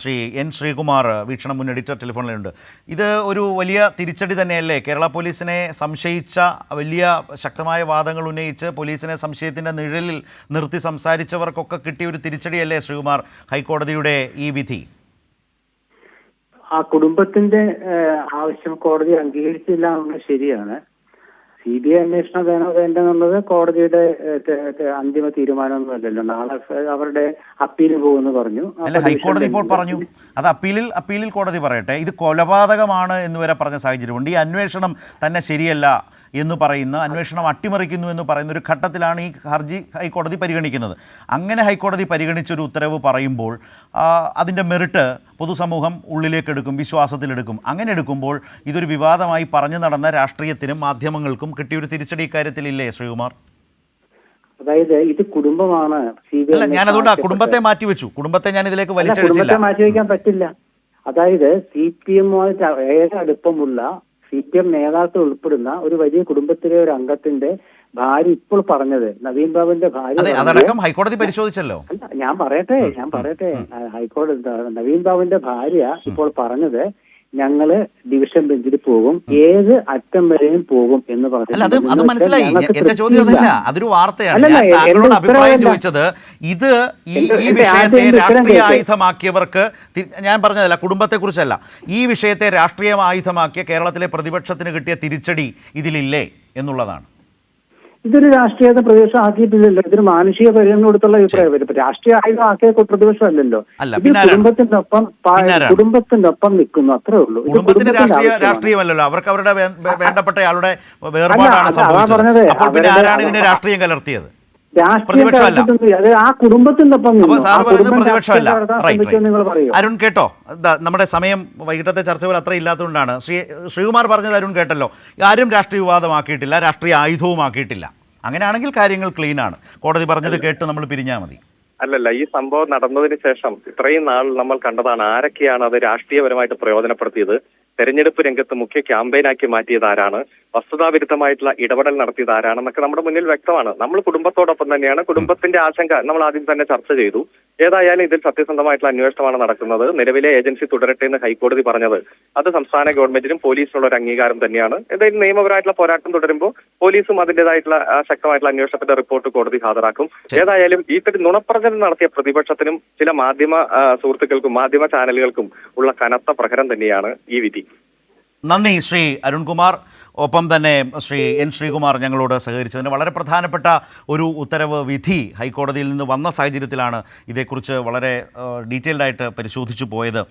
Shri N Sreekumar വീക്ഷണം മുൻ editor ടെലിഫോണിലുണ്ട്. ഇത് ഒരു വലിയ തിരിച്ചടി തന്നെയല്ലേ? കേരള പോലീസിനെ സംശയിച്ച വലിയ ശക്തമായ വാദങ്ങൾ ഉന്നയിച്ച് പോലീസിനെ സംശയത്തിന്റെ നിഴലിൽ നിർത്തി സംസാരിച്ചവർക്കൊക്കെ കിട്ടിയ ഒരു തിരിച്ചടിയല്ലേ ശ്രീകുമാർ? ഹൈക്കോടതിയുടെ ഈ വിധി. ആ കുടുംബത്തിന്റെ ആവശ്യം കോടതി അംഗീകരിച്ചില്ല എന്നുള്ളത് ശരിയാണ്. സി ബി ഐ അന്വേഷണം വേണോ വേണ്ട എന്നുള്ളത് കോടതിയുടെ അന്തിമ തീരുമാനമൊന്നും അല്ലല്ലോ. നാളെ അവരുടെ അപ്പീൽ പോകുമെന്ന് പറഞ്ഞു. അല്ല ഹൈക്കോടതി ഇപ്പോൾ പറഞ്ഞു. അത് അപ്പീലിൽ അപ്പീലിൽ കോടതി പറയട്ടെ. ഇത് കൊലപാതകമാണ് എന്ന് വരെ പറഞ്ഞ സാഹചര്യമുണ്ട്. ഈ അന്വേഷണം തന്നെ ശരിയല്ല എന്ന് പറയുന്ന അന്വേഷണം അട്ടിമറിക്കുന്നു എന്ന് പറയുന്ന ഒരു ഘട്ടത്തിലാണ് ഈ ഹർജി ഹൈക്കോടതി പരിഗണിക്കുന്നത്. അങ്ങനെ ഹൈക്കോടതി പരിഗണിച്ചൊരു ഉത്തരവ് പറയുമ്പോൾ അതിന്റെ മെറിറ്റ് പൊതുസമൂഹം ഉള്ളിലേക്കെടുക്കും വിശ്വാസത്തിലെടുക്കും. അങ്ങനെ എടുക്കുമ്പോൾ ഇതൊരു വിവാദമായി പറഞ്ഞു നടന്ന രാഷ്ട്രീയത്തിനും മാധ്യമങ്ങൾക്കും കിട്ടിയൊരു തിരിച്ചടി ഇക്കാര്യത്തിലില്ലേ ശ്രീകുമാർ? അതായത് ഇത് കുടുംബമാണ് സി ബി ഐ അല്ല ഞാൻ അതുകൊണ്ട് ആ കുടുംബത്തെ മാറ്റിവെച്ചു. കുടുംബത്തെ ഞാൻ ഇതിലേക്ക് വലിച്ചെടുത്തില്ല. മാറ്റി വെക്കാൻ മാറ്റിവെക്കാൻ പറ്റില്ല. അതായത് സി പി എമ്മുമായിട്ട് ഏറെ അടുപ്പമുള്ള സി പി എം നേതാക്കൾ ഉൾപ്പെടുന്ന ഒരു വലിയ കുടുംബത്തിലെ ഒരു അംഗത്തിന്റെ ഭാര്യ ഇപ്പോൾ പറഞ്ഞത് നവീൻ ബാബുവിന്റെ ഭാര്യ അതടക്കം ഹൈക്കോടതി പരിശോധിച്ചല്ലോ. ഞാൻ പറയട്ടെ ഞാൻ പറയട്ടെ. ഹൈക്കോടതി നവീൻ ബാബുവിന്റെ ഭാര്യ ഇപ്പോൾ പറഞ്ഞത് ഞങ്ങൾ ഡിവിഷൻ ബെഞ്ചിൽ പോകും. ഏത് അറ്റം വരെയും പോകും എന്ന് പറഞ്ഞു അത് മനസ്സിലായി. എന്റെ ചോദ്യം അതല്ല. അതൊരു വാർത്തയാണ്. താങ്കളോട് അഭിപ്രായം ചോദിച്ചത് ഇത് ഈ ഈ വിഷയത്തെ രാഷ്ട്രീയ ആയുധമാക്കിയവർക്ക് ഞാൻ പറഞ്ഞതല്ല കുടുംബത്തെക്കുറിച്ചല്ല. ഈ വിഷയത്തെ രാഷ്ട്രീയ ആയുധമാക്കിയ കേരളത്തിലെ പ്രതിപക്ഷത്തിന് കിട്ടിയ തിരിച്ചടി ഇതിലില്ലേ എന്നുള്ളതാണ്. ഇതൊരു രാഷ്ട്രീയത്തെ പ്രതിപക്ഷം ആക്കിയിട്ടില്ലല്ലോ ഇതൊരു മാനുഷിക പരിഗണന കൊടുത്തുള്ള അഭിപ്രായം വരും രാഷ്ട്രീയ ആയുധം ആക്കിയ പ്രതിപക്ഷം അല്ലല്ലോ അല്ല, ഇത് കുടുംബത്തിന്റെ ഒപ്പം? കുടുംബത്തിന്റെ ഒപ്പം നിൽക്കുന്നു. അത്രേ ഉള്ളൂ. കുടുംബത്തിന്റെ രാഷ്ട്രീയ രാഷ്ട്രീയമല്ലല്ലോ. അവർക്ക് അവരുടെ വേണ്ടപ്പെട്ടയാളുടെ വേർപാടാണ് സംഭവിച്ചത്. പറഞ്ഞത്. അപ്പോൾ പിന്നെ ആരാണ് ഇതിനെ രാഷ്ട്രീയം കലർത്തിയത്? അരുൺ കേട്ടോ. നമ്മുടെ സമയം വൈകിട്ടത്തെ ചർച്ചകൾ അത്ര ഇല്ലാത്തതുകൊണ്ടാണ്. ശ്രീ ശ്രീകുമാർ പറഞ്ഞത് അരുൺ കേട്ടല്ലോ. ആരും രാഷ്ട്രീയ വിവാദമാക്കിയിട്ടില്ല രാഷ്ട്രീയ ആയുധവുമാക്കിയിട്ടില്ല. അങ്ങനെയാണെങ്കിൽ കാര്യങ്ങൾ ക്ലീൻ ആണ്. കോടതി പറഞ്ഞത് കേട്ട് നമ്മൾ പിരിഞ്ഞാൽ മതി. അല്ലല്ല ഈ സംഭവം നടന്നതിന് ശേഷം ഇത്രയും നാൾ നമ്മൾ കണ്ടതാണ് ആരൊക്കെയാണ് അത് രാഷ്ട്രീയപരമായിട്ട് പ്രയോജനപ്പെടുത്തിയത്. തെരഞ്ഞെടുപ്പ് രംഗത്ത് മുഖ്യ ക്യാമ്പയിനാക്കി മാറ്റിയത് ആരാണ്? വസ്തുതാവിരുദ്ധമായിട്ടുള്ള ഇടപെടൽ നടത്തിയത് ആരാണെന്നൊക്കെ നമ്മുടെ മുന്നിൽ വ്യക്തമാണ്. നമ്മൾ കുടുംബത്തോടൊപ്പം തന്നെയാണ്. കുടുംബത്തിന്റെ ആശങ്ക നമ്മൾ ആദ്യം തന്നെ ചർച്ച ചെയ്തു. ഏതായാലും ഇതിൽ സത്യസന്ധമായിട്ടുള്ള അന്വേഷണമാണ് നടക്കുന്നത്. നിലവിലെ ഏജൻസി തുടരട്ടെ എന്ന് ഹൈക്കോടതി പറഞ്ഞത്. അത് സംസ്ഥാന ഗവൺമെന്റിനും പോലീസിനുള്ള ഒരു അംഗീകാരം തന്നെയാണ്. ഏതായാലും നിയമപരമായിട്ടുള്ള പോരാട്ടം തുടരുമ്പോൾ പോലീസും അതിന്റേതായിട്ടുള്ള ശക്തമായിട്ടുള്ള അന്വേഷണത്തിന്റെ റിപ്പോർട്ട് കോടതി ഹാജരാക്കും. ഏതായാലും ഈ ഒരു നുണപ്രചരണം നടത്തിയ പ്രതിപക്ഷത്തിനും ചില മാധ്യമ സുഹൃത്തുക്കൾക്കും മാധ്യമ ചാനലുകൾക്കും ഉള്ള കനത്ത പ്രഹരം തന്നെയാണ് ഈ വിധി. നന്ദി ശ്രീ അരുൺകുമാർ. ഒപ്പം തന്നെ ശ്രീ എൻ ശ്രീകുമാർ ഞങ്ങളോട് സഹകരിച്ചതിന് വളരെ പ്രധാനപ്പെട്ട ഒരു ഉത്തരവ് വിധി ഹൈക്കോടതിയിൽ നിന്ന് വന്ന സാഹചര്യത്തിലാണ് ഇതേക്കുറിച്ച് വളരെ ഡീറ്റെയിൽഡായിട്ട് പരിശോധിച്ചു പോയത്.